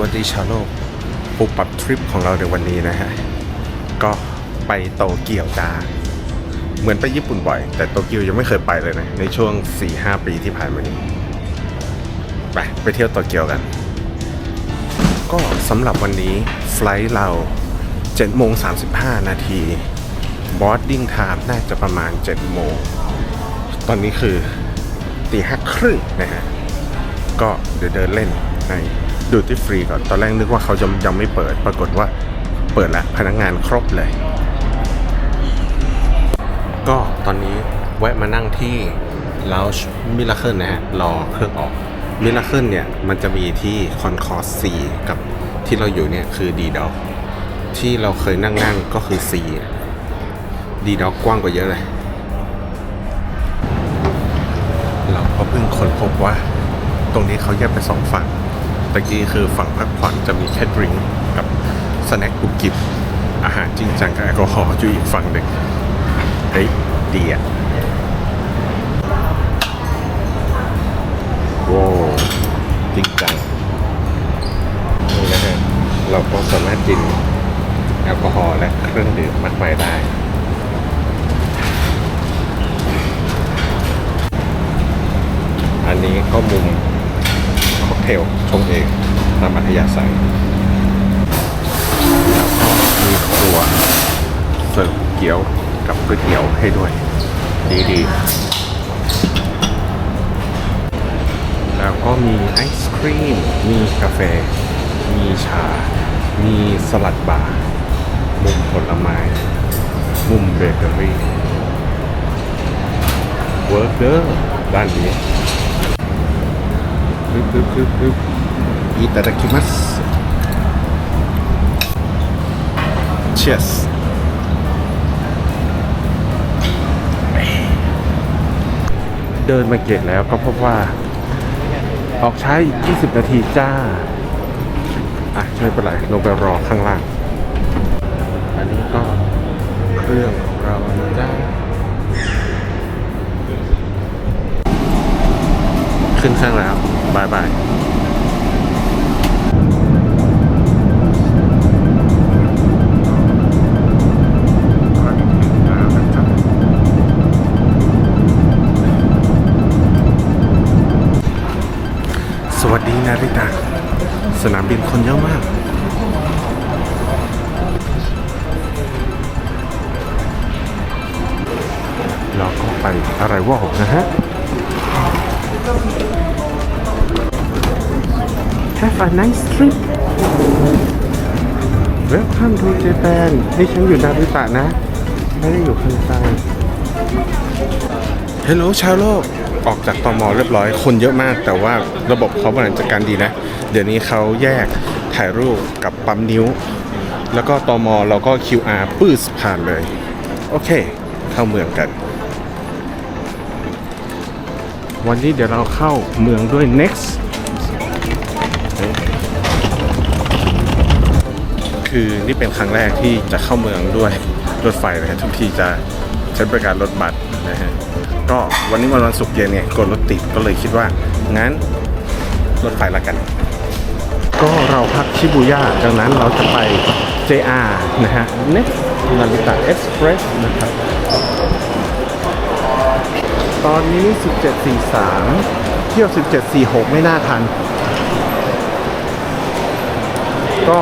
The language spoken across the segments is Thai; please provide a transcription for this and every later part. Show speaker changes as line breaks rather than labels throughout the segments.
วัสดีชาวโลกปุบปรับทริปของเราในวันนี้นะฮะ ก็ไปโตเกียวจ้า เหมือนไปญี่ปุ่นบ่อย แต่โตเกียวยังไม่เคยไปเลยนะ ในช่วง 4-5 ปีที่ผ่านมานี้ ไป ไปเที่ยวโตเกียวกัน ก็สำหรับวันนี้ไฟล์เรา7โมง35 นาทีบอ r ดิ้งไทม์น่าจะประมาณ7โมง ตอนนี้คือตีห้าครึ่งนะฮะ ก็เดี๋ยวเดินเล่นใน ดูตี้ฟรีก่อน ตอนแรกนึกว่าเขายังยังไม่เปิด ปรากฏว่าเปิดแล้วพนักงานครบเลย ก็ตอนนี้แวะมานั่งที่ Lounge Miracle นะฮะ รอเครื่องออก Miracle เนี่ย มันจะมีที่คอนคอร์ส4กับที่เราอยู่เนี่ยคือดีดอกที่เราเคยนั่งนั่งก็คือ4ดีดอกกว้างกว่าเยอะเลย เราก็เพิ่งค้นพบว่า ตรงนี้เขาแยกเป็นสองฝั่ง ตะกี้คือฝั่งพักผ่อนจะมีแค่ดริงก์กับสแน็คกุบกิบอาหารจริงจังกับแอลกอฮอล์อยู่อีกฝั่งหนึ่งเฮ้ยดีอะว้าวจริงจังนี่นะฮะเราก็สามารถกินแอลกอฮอล์และเครื่องดื่มมากมายได้อันนี้ก็มุม เทลชงเองตามอัธยาศัยแล้วก็มีครัวเสิร์ฟเกี๊ยวกับก๋วยเตี๋ยวให้ด้วย ดีดีๆแล้วก็มีไอศครีม มีกาแฟ มีชา มีสลัดบาร์ มุมผลไม้ มุมเบเกอรี่ เวิร์กเดอร์ด้านนี้ ปึ๊บปึ๊บปึ๊บเดินมาเกตแล้วก็พบว่า ออกใช้อีก20 นาทีจ้า อะไม่เป็นไรลงไปรอข้างล่าง อันนี้ก็เครื่องของเรานะจ้า ขึ้นเครื่องแล้วบายบายสวัสดีนาริตาสนามบินคนเยอะมากเราก็ไปอะไรวอลนะฮะ Have a nice trip Welcome to Japan นี่ฉันอยู่นาริตะนะ ไม่ได้อยู่คันไซ Hello ชาวโลก ออกจากตอมอเรียบร้อย คนเยอะมาก แต่ว่าระบบเขาบริหารจัดการดีนะ เดี๋ยวนี้เขาแยกถ่ายรูปกับปั๊มนิ้ว แล้วก็ตอมอเราก็ QR ปื้สผ่านเลย โอเค เข้าเมืองกัน วันนี้เดี๋ยวเราเข้าเมืองด้วย next คือนี่เป็นครั้งแรกที่จะเข้าเมืองด้วยรถไฟนะฮะทุกทีจะใช้บริการรถบัสนะฮะก็วันนี้มันวันศุกร์เย็นเนี่ยกดรถติดก็เลยคิดว่างั้นรถไฟละกัน ก็เราพักชิบูย่าดังนั้นเราจะไป JR นะฮะ Next นาริตะ Express นะครับ ตอนนี้ 17.43 เที่ยว 17.46 ไม่น่าทัน ก็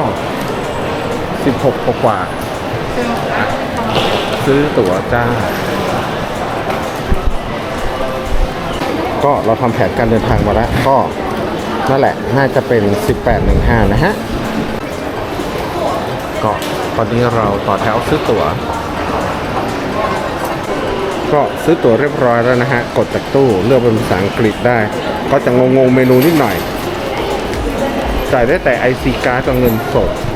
16กว่ากว่า ซื้อตั๋วจ้า ก็เราทำแผนการเดินทางมาแล้ว ก็นั่นแหละ น่าจะเป็น 1815 นะฮะ ก็ตอนนี้เราต่อแถวซื้อตั๋ว ก็ซื้อตั๋วเรียบร้อยแล้วนะฮะ กดจากตู้เลือกเป็นภาษาอังกฤษได้ ก็จะงงๆเมนูนิดหน่อย จ่ายได้แต่ IC การ์ดกับเงินสดเ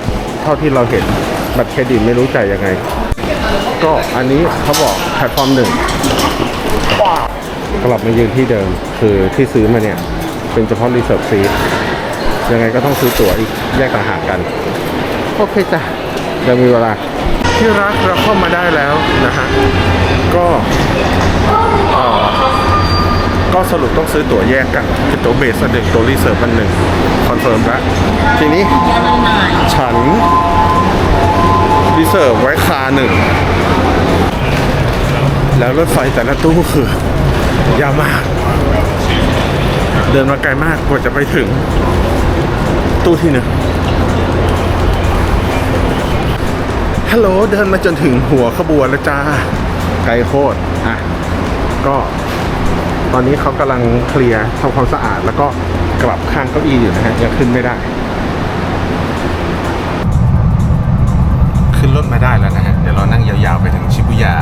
ท่าที่เราเห็นบัตรเครดิตไม่รู้จ่ายยังไง ก็อันนี้เขาบอกแพลตฟอร์มหนึ่งกลับมายืนที่เดิมคือที่ซื้อมาเนี่ย เป็นเฉพาะรีเซิร์ฟซียังไงก็ต้องซื้อตั๋วอีกแยกต่างหากกัน โอเคจ้ะเดี๋ยวมีเวลา ที่รักเราเข้ามาได้แล้วนะฮะก็อ่อ ก็สรุปต้องซื้อตั๋วแยกกันคือตั๋วเบสอันหนึ่งตั๋วรีเซิร์ฟอันหนึ่งคอนเฟิร์มแล้วทีนี้ฉันรีเซิร์ฟไว้คาหนึ่งแล้วรถไฟแต่ละตู้คือยาวมาก เดินมาไกลมากกว่าจะไปถึง ตู้ที่หนึ่งฮัลโหลเดินมาจนถึงหัวขบวนแล้วจ้าไกลโคตรอะ ก็ ตอนนี้เขากำลังเคลียร์ทำความสะอาด แล้วก็กลับข้างเก้าอี้อยู่นะฮะยังขึ้นไม่ได้ ขึ้นรถมาได้แล้วนะฮะเดี๋ยวเรานั่งยาวๆไปถึงชิบุย่า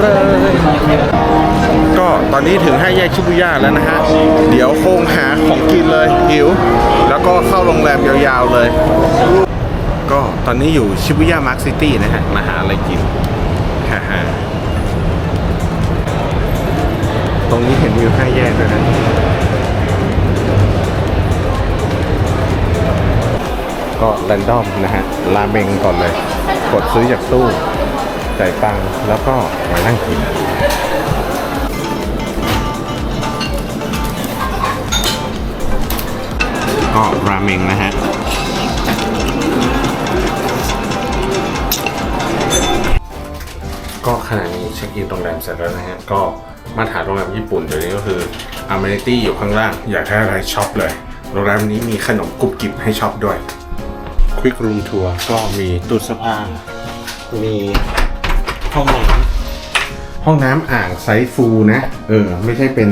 เลยก็ตอนนี้ถึงให้แยกชิบุย่าแล้วนะฮะ เดี๋ยวคงหาของกินเลยหิว แล้วก็เข้าโรงแรมยาวๆเลย ก็ตอนนี้อยู่ชิบุย่ามาร์คซิตี้นะฮะ มาหาอะไรกินฮ่าฮ่าตรงนี้เห็นวิวห้าแยกด้วยนะก็แรนดอมนะฮะ ราเมงก่อนเลย กดซื้อจากตู้ จ่ายตังค์แล้วก็มานั่งกินก็ราเมงนะฮะก็ขณะนี้เช็คอินโรงแรมเสร็จแล้วนะฮะ ก็มาตรฐานโรงแรมญี่ปุ่นเดี๋ยวนี้ก็คือ Amenity อยู่ข้างล่าง อยากได้อะไรช็อปเลย โรงแรมนี้มีขนมกรุบกริบให้ช็อปด้วย Quick Room Tour ก็มีตู้เสื้อผ้ามี ห้องน้ำห้องน้ำอ่างไซส์ฟูลนะ เออ ไม่ใช่เป็น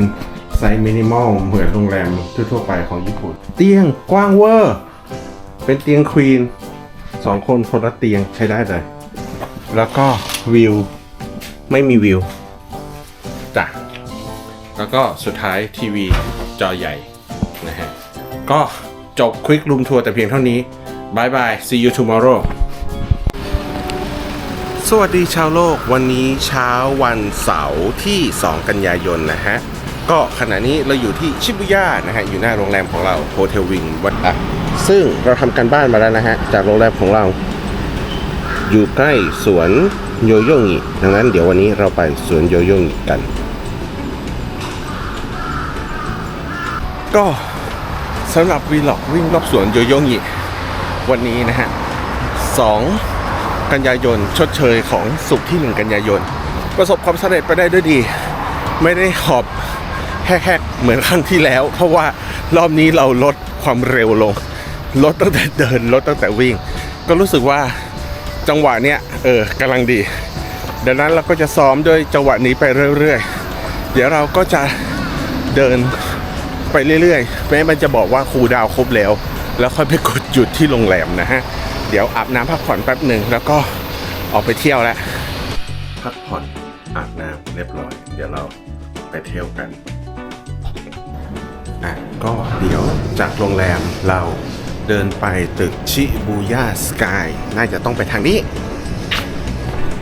ไซส์มินิมอลเหมือนโรงแรมทั่วๆไปของญี่ปุ่น เตียงกว้างเวอร์ เป็นเตียงควีนสองคนคนละเตียงใช้ได้เลย แล้วก็วิว ไม่มีวิวจ้ะแล้วก็สุดท้ายทีวีจอใหญ่นะฮะ ก็จบควิก o ูมทัวร์แต่เพียงเท่านี้บายบาย see you tomorrow สวัสดีชาวโลกวันนี้เช้าวันเสาร์ที่ 2 กันยายนนะฮะ ก็ขณะนี้เราอยู่ที่ชิบุย่านะฮะ อยู่หน้าโรงแรมของเราโฮเทลวิงวัดอะซึ่งเราทำการบ้านมาแล้วนะฮะ จากโรงแรมของเรา อยู่ใกล้สวนโยโยงิดังนั้นเดี๋ยววันนี้เราไปสวนโยโยงิกัน ก็สำหรับวีล็อกวิ่งรอบสวนโยโยงิวันนี้นะฮะ2 กันยายน ชดเชยของสุขที่ 1 กันยายน ประสบความสำเร็จไปได้ด้วยดี ไม่ได้หอบแฮกๆเหมือนครั้งที่แล้ว เพราะว่ารอบนี้เราลดความเร็วลง ลดตั้งแต่เดิน ลดตั้งแต่วิ่ง ก็รู้สึกว่าจังหวะเนี้ยเออกำลังดี ดังนั้นเราก็จะซ้อมด้วยจังหวะนี้ไปเรื่อยๆ เดี๋ยวเราก็จะเดินไปเรื่อยๆแม้มันจะบอกว่าครูดาวครบแล้ว แล้วค่อยไปกดหยุดที่โรงแรมนะฮะ ดี๋ยวอาบน้ำพักผ่อนแป๊บหนึ่งแล้วก็ออกไปเที่ยวแล้วพักผ่อนอาบน้ำเรียบร้อย เดี๋ยวเราไปเที่ยวกันอะก็เดี๋ยวจากโรงแรมเราเดินไปตึกชิบูย่าสกายน่าจะต้องไปทางนี้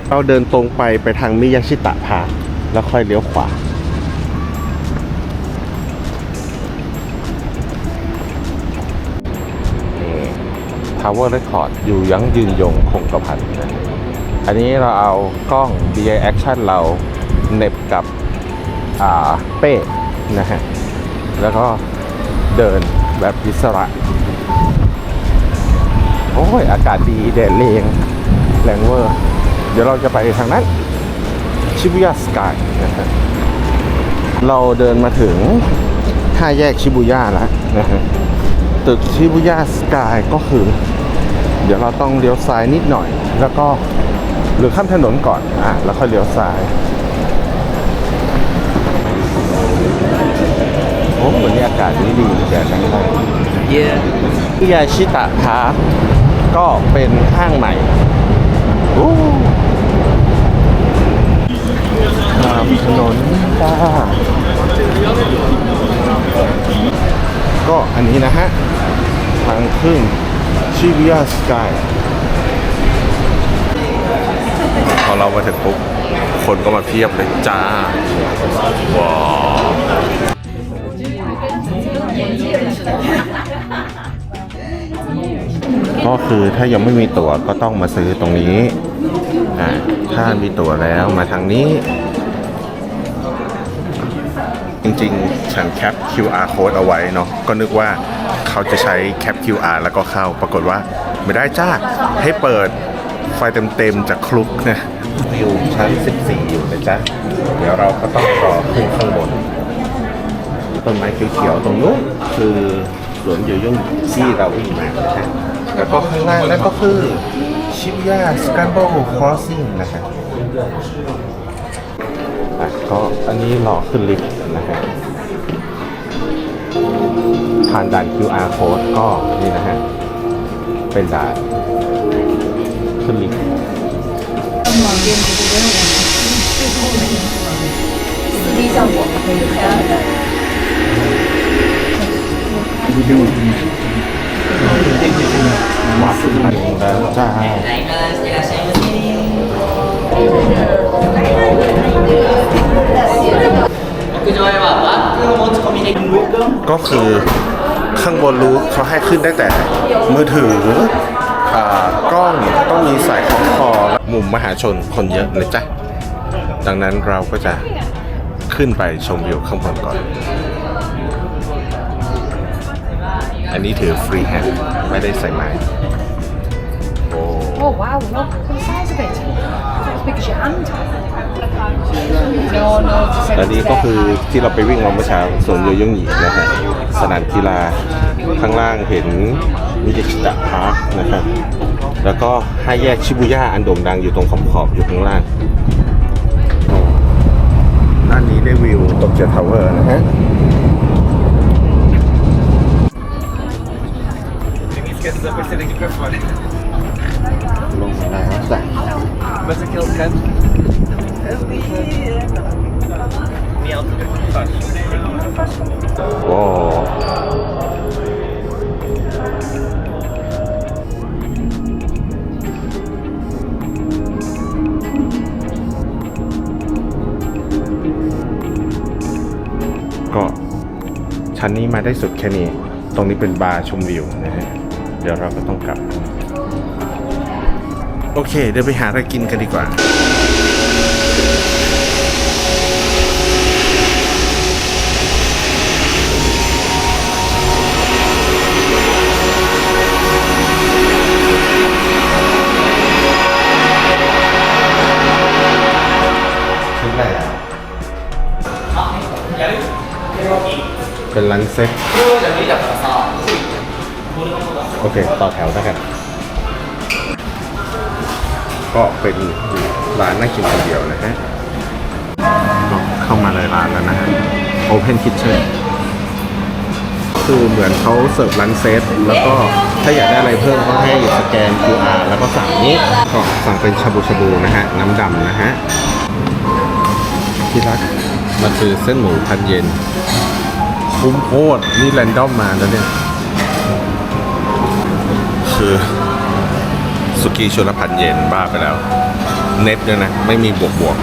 เราเดินตรงไปไปทางมิยาชิตะพาร์คแล้วค่อยเลี้ยวขวา ทาวเวอร์เรคคอร์ดอยู่ยั้งยืนยงคงกระพันนะอันนี้เราเอากล้อง DI Action เราเน็บกับเป้นะฮะ แล้วก็เดินแบบอิสระ โอ้ย อากาศดีแดดเลงแรงเวอร์ เดี๋ยวเราจะไปทางนั้นชิบุย่าสกายนะฮะเราเดินมาถึงห้าแยกชิบุย่าแล้วนะฮะตึกชิบุย่าสกายก็คือ เดี๋ยวเราต้องเลี้ยวซ้ายนิดหน่อย แล้วก็หรือข้ามถนนก่อนอะแล้วค่อยเลี้ยวซ้ายโอ้วันนี้อากาศดีดีแดดแรงๆ
Yeah.
ยาชิตะพาร์คก็เป็นห้างใหม่อู้ตามถนนจ้าก็อันนี้นะฮะ ทางขึ้น ชิบิยาสกายพอเรามาถึงปุ๊บคนก็มาเพียบเลยจ้า ว้าวก็คือถ้ายังไม่มีตั๋วก็ต้องมาซื้อตรงนี้อ่าถ้ามีตั๋วแล้วมาทางนี้ จริงๆ ฉันแคป QR code เอาไว้เนาะก็นึกว่าเขาจะใช้แคป QR แล้วก็เข้า ปรากฏว่าไม่ได้จ้า ให้เปิดไฟเต็มๆจากคลุกนะวิวชั้น 14 อยู่นะจ๊ะ เดี๋ยวเราก็ต้องรอขึ้นข้างบน ต้นไม้เขียวๆตรงนู้นคือสวนอยู่ยุ่งที่เราวิ่งมานะฮะแล้วก็ข้างล่างนั่นก็คือชิบ u ยาสกันโบครอสซิ่งนะครับก็อันนี้หลอขึ้นลิฟต์นะฮะ ผ่านด่าน QR code ก็นี่นะฮะ เป็นด่านสลิงนล้วจ้ก็คือ ข้างบนรู้เขาให้ขึ้นได้แต่มือถืออากล้องต้องมีสายคล้องคอและมุมมหาชนคนเยอะนะจ๊ะ ดังนั้นเราก็จะขึ้นไปชมวิวข้างบนก่อน อันนี้ถือฟรีแฮนด์ไม่ได้ใส่ไม้โอ้
Oh wow, look at the size of it. It's as big as your hand. No, no, it's the
และ
same
นี่
as
ก็คือ
there.
ที่เราไปวิ่งมาเมื่อเช้าสวนโยโยงหยีนะฮะส นามกีฬาข้างล่างเห็นมิยาชิตะพาร์คนะครับ แล้วก็ห้าแยกชิบุย่าอันโด่งดังอยู่ตรงขอบขอบๆอยู่ข้างล่างด้านนี้ได้วิวตกเกียวทาวเวอร์นะฮะลงมาแล้วจ้ะว้าว นี้มาได้สุดแค่นี้ ตรงนี้เป็นบาร์ชมวิวนะฮะ เดี๋ยวเราก็ต้องกลับ โอเค เดี๋ยวไปหาอะไรกินกันดีกว่า เป็นร้านเซ็ตโอเค ต่อแถวแล้วกันก็เป็นร้านนั่งกินคนเดียวนะฮะก็เข้ามาในร้านแล้วนะฮะ Open Kitchen คือเหมือนเขาเสิร์ฟร้านเซตแล้วก็ถ้าอยากได้อะไรเพิ่มก็ให้สแกน QR แล้วก็สั่งนี้ก็สั่งเป็นชาบูชาบูนะฮะ น้ำดำนะฮะที่รักมันคือเส้นหมูพันเยน คุ้มโคตร นี่แรนดอมมาแล้วเนี่ย คือสุกี้ชุนละพันเย็นบ้าไปแล้ว เน็ตด้วยนะ ไม่มีบวกบวก